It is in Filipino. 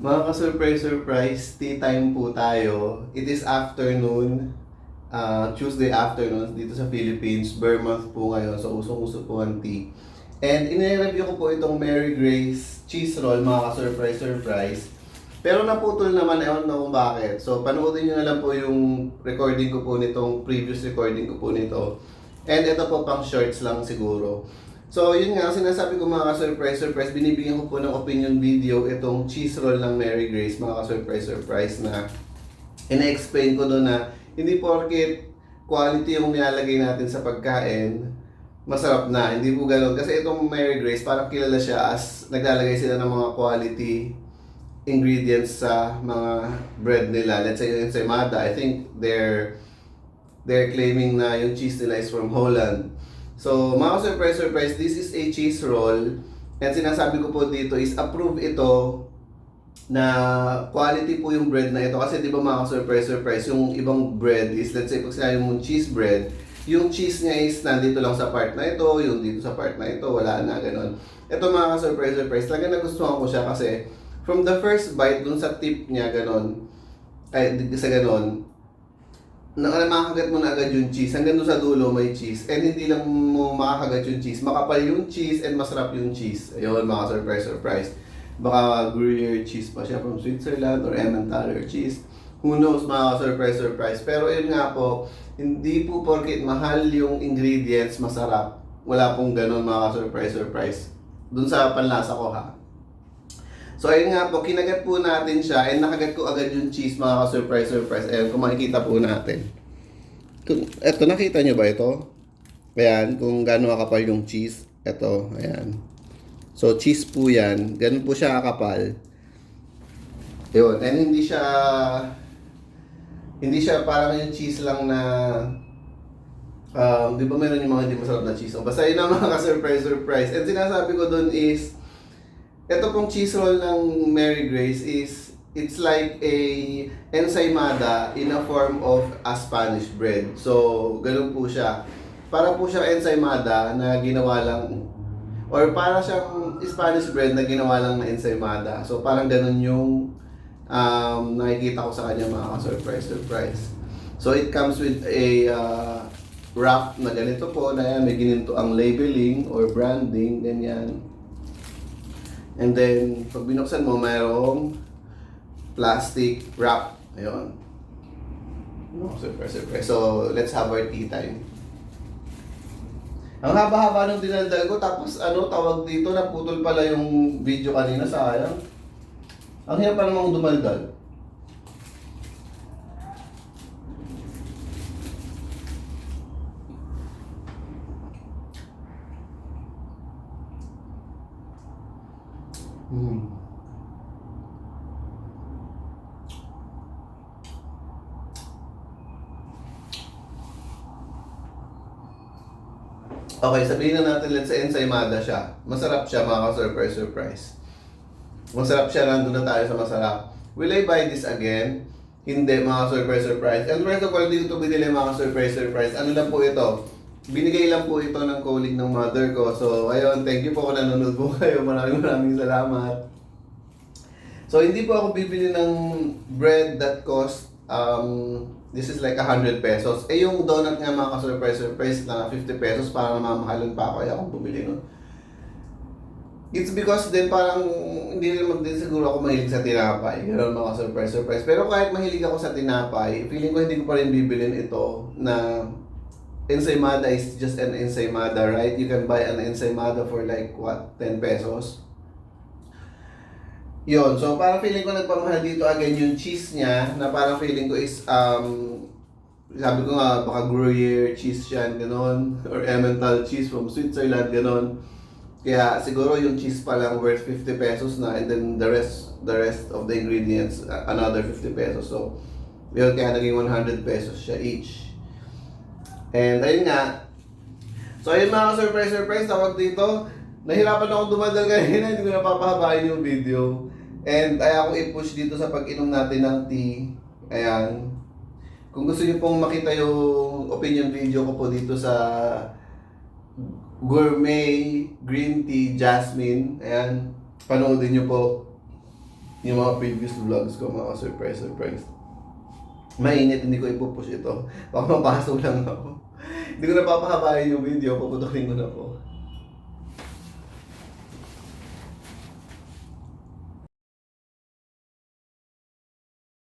Mga ka-surprise, surprise, tea time po tayo. It is afternoon, uh, Tuesday afternoon dito sa Philippines. Bear month po ngayon, so usong-uso po ang tea. And inireview ko po itong Mary Grace cheese roll, mga ka-surprise, surprise. Pero naputol naman, ewan na kung bakit. So panoodin nyo na lang po yung recording ko po nitong, previous recording ko po nito. And ito po pang shorts lang siguro. So, yun nga, sinasabi ko mga ka-surprise, surprise, binibigyan ko po ng opinion video itong cheese roll ng Mary Grace, mga ka-surprise, surprise na ina-explain ko doon na hindi porket quality yung nilalagay natin sa pagkain, masarap na. Hindi po ganun. Kasi itong Mary Grace, parang kilala siya as naglalagay sila ng mga quality ingredients sa mga bread nila. Let's say yung ensaymada, I think they're they're claiming na yung cheese nila is from Holland. So, mga surprise surprise, this is a cheese roll. And sinasabi ko po dito is approve ito na quality po yung bread na ito. Kasi di ba mga surprise surprise, yung ibang bread is, let's say pag sinabi mong cheese bread, yung cheese niya is nandito lang sa part na ito, yung dito sa part na ito, wala na, ganun. Ito mga surprise surprise, talaga nagustuhan ko siya kasi from the first bite, dun sa tip niya, ganun, ay, sa ganun, na makakagat mo na agad yung cheese. Hanggang doon sa dulo may cheese. And hindi lang mo makakagat yung cheese. Makapal yung cheese and masarap yung cheese. Ayun, mga surprise, surprise. Baka Gruyere cheese pa siya from Switzerland or Emmentaler cheese. Who knows, mga surprise, surprise. Pero yun nga po, hindi po porket mahal yung ingredients, masarap. Wala pong ganun, mga surprise, surprise. Doon sa panlasa ko ha. So ayun nga po, kinagat po natin siya and nakagat ko agad yung cheese mga ka-surprise surprise. Ayun, kung makikita po natin. Eto, nakita nyo ba ito? Ayan, kung gaano kakapal yung cheese. Ito, ayan. So cheese po yan. Ganun po siya kakapal. Yun, and hindi siya hindi siya parang yung cheese lang na um, di ba meron yung mga hindi masarap na cheese? Basta yun ang mga ka-surprise surprise. And sinasabi ko dun is ito pong cheese roll ng Mary Grace is it's like a ensaymada in a form of a Spanish bread. So, ganun po siya. Para po siya ensaymada na ginawa lang or para siyang Spanish bread na ginawa lang na ensaymada. So, parang ganun yung um, nakikita ko sa kanya mga surprise surprise. So, it comes with a uh, wrap na ganito po na yan, may gininto ang labeling or branding, ganyan. And then, pag binuksan mo, mayroong plastic wrap. Ayun. No, super, super. So, let's have our tea time. Ang haba-haba nung dinaldal ko, tapos ano, tawag dito, naputol pala yung video kanina, sayang. Ang hirap pa namang dumaldal. Hmm. Okay, sabihin na natin, let's say ensaymada siya. Masarap siya, mga ka-surprise, surprise. Masarap siya, nandun na tayo sa masarap. Will I buy this again? Hindi, mga surprise, surprise. And first of all, hindi ko ito binili, mga surprise, surprise. Ano lang po ito? Binigay lang po ito ng colleague ng mother ko. So, ayun, thank you po kung nanonood po kayo. Maraming maraming salamat. So, hindi po ako bibili ng bread that cost, um, this is like 100 pesos. Eh, yung donut nga mga ka-surprise, surprise na 50 pesos, parang namamahalan pa ako, kaya akong bumili nun. It's because din parang hindi rin din siguro ako mahilig sa tinapay. Ganun mga surprise, surprise. Pero kahit mahilig ako sa tinapay, feeling ko hindi ko pa rin bibilin ito na ensaymada is just an ensaymada, right? You can buy an ensaymada for like, what, 10 pesos? Yun, so parang feeling ko nagpamahal dito again yung cheese niya na parang feeling ko is um sabi ko nga baka Gruyere cheese yan, ganon or Emmental cheese from Switzerland, ganon. Kaya siguro yung cheese pa lang worth 50 pesos na and then the rest the rest of the ingredients another 50 pesos. So yun kaya naging 100 pesos siya each. And ayun nga. So ayun mga surprise surprise tawag dito. Nahirapan ako dumadal kanina, hindi ko napapahabain yung video. And ayaw akong i-push dito sa pag-inom natin ng tea. Ayan. Kung gusto niyo pong makita yung opinion video ko po dito sa gourmet green tea jasmine, ayan, panoodin niyo po. yung mga previous vlogs ko, mga surprise, surprise. Mainit, hindi ko ipupush ito. Baka mapaso lang ako. hindi ko napapahabayan yung video, puputulin ko na po.